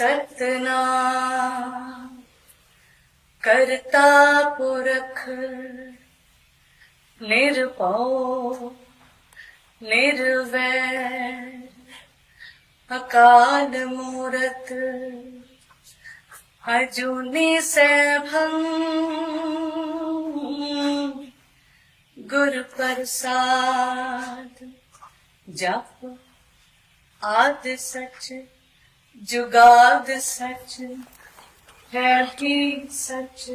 ਸਤਨਾਮ ਕਰਤਾ ਪੁਰਖ ਨਿਰਭਉ ਨਿਰਵੈਰ। ਅਕਾਲ ਮੂਰਤ ਅਜੂਨੀ ਸੈਭੰ। ਗੁਰ ਪ੍ਰਸਾਦ ਜਪ ਆਦਿ ਸਚ। ਜੁਗਾਦ ਸਚ ਹੈ ਕੀ ਸਚ?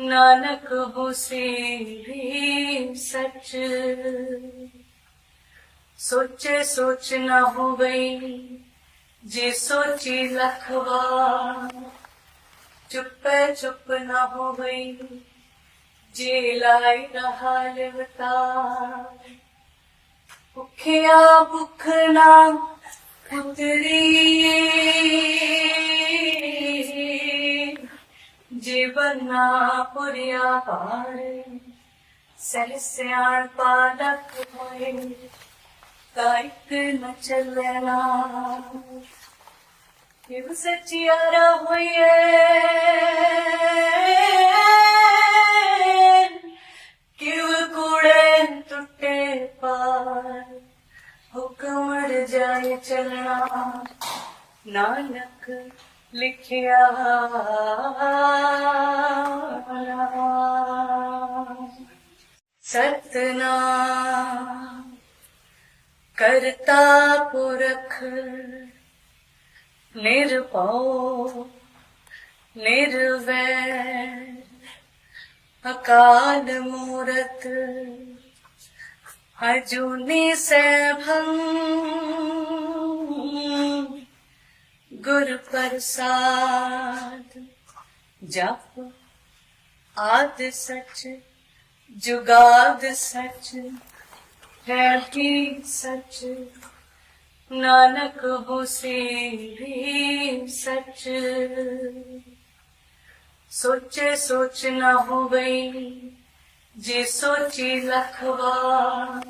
ਨਾਨਕ ਹੋਸੀ ਵੀ ਸਚ। ਸੋਚੇ ਸੋਚ ਨਾ ਹੋਵਈ ਜੇ ਸੋਚੀ ਲਖਵਾ ਚੁੱਪੇ ਚੁੱਪ ਨਾ ਹੋਵਈ ਜੇ ਲਾਈ ਰਹਾ ਲਿਵਤਾ ਭੁਖਿਆ ਭੁਖ ਨਾ ਜੀਵਨ ਜੀਵਨਾ ਪੁਰਿਆ ਪਾਰੇ ਸਹਿ ਸਿਆਣ ਪਾਲਕ ਹੋਏ। ਕਾਇਕ ਨ ਚੱਲਣਾ। ਕਿਵ ਸਚਿਆਰਾ ਹੋਈਏ ਜਾਏ ਚੱਲਣਾ। ਨਾਨਕ ਲਿਖਿਆ ਸਤਨਾਮ ਕਰਤਾ ਪੁਰਖ ਨਿਰਭਉ ਨਿਰਵੈਰ। ਅਕਾਲ ਮੂਰਤ ਅਜੂਨੀ ਸੈਭੰ ਗੁਰ ਪ੍ਰਸਾਦ। ਜਪ ਆਦ ਸਚ, ਜੁਗਾਦ ਸਚ, ਹੈ ਕੀ ਸਚ? ਨਾਨਕ ਹੋਸੀ ਵੀ ਸਚ। ਸੋਚੇ ਸੋਚ ਨਾ ਹੋਵਈ, ਜੇ ਸੋਚੀ ਲਖਵਾ।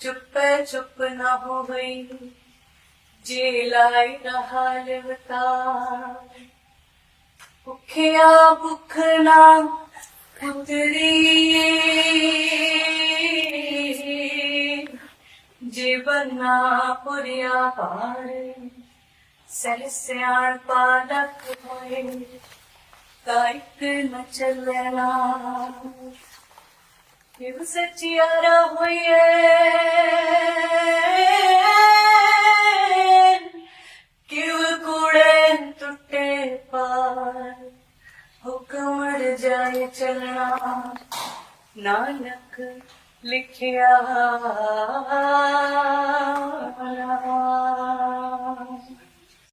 ਚੁੱਪੇ ਚੁੱਪ ਨਾ ਹੋਵਈ ਜੇ ਲਾਈ ਰਹਾ ਲਿਵਤਾ ਭੁੱਖਿਆ ਭੁੱਖ ਨਾ ਉਤਰੀ ਜੀਵਨਾ ਪੁਰਿਆ ਪਾਰੇ ਸਹਿ ਸਿਆਣ ਪਾਲਕ ਹੋਏ ਕਾਇਕ ਨ ਚੱਲਣਾ। ਕਿਵ ਸਚਿਆਰਾ ਹੋਈਏ ਜਾਏ ਚਲਣਾ। ਨਾਨਕ ਲਿਖਿਆ।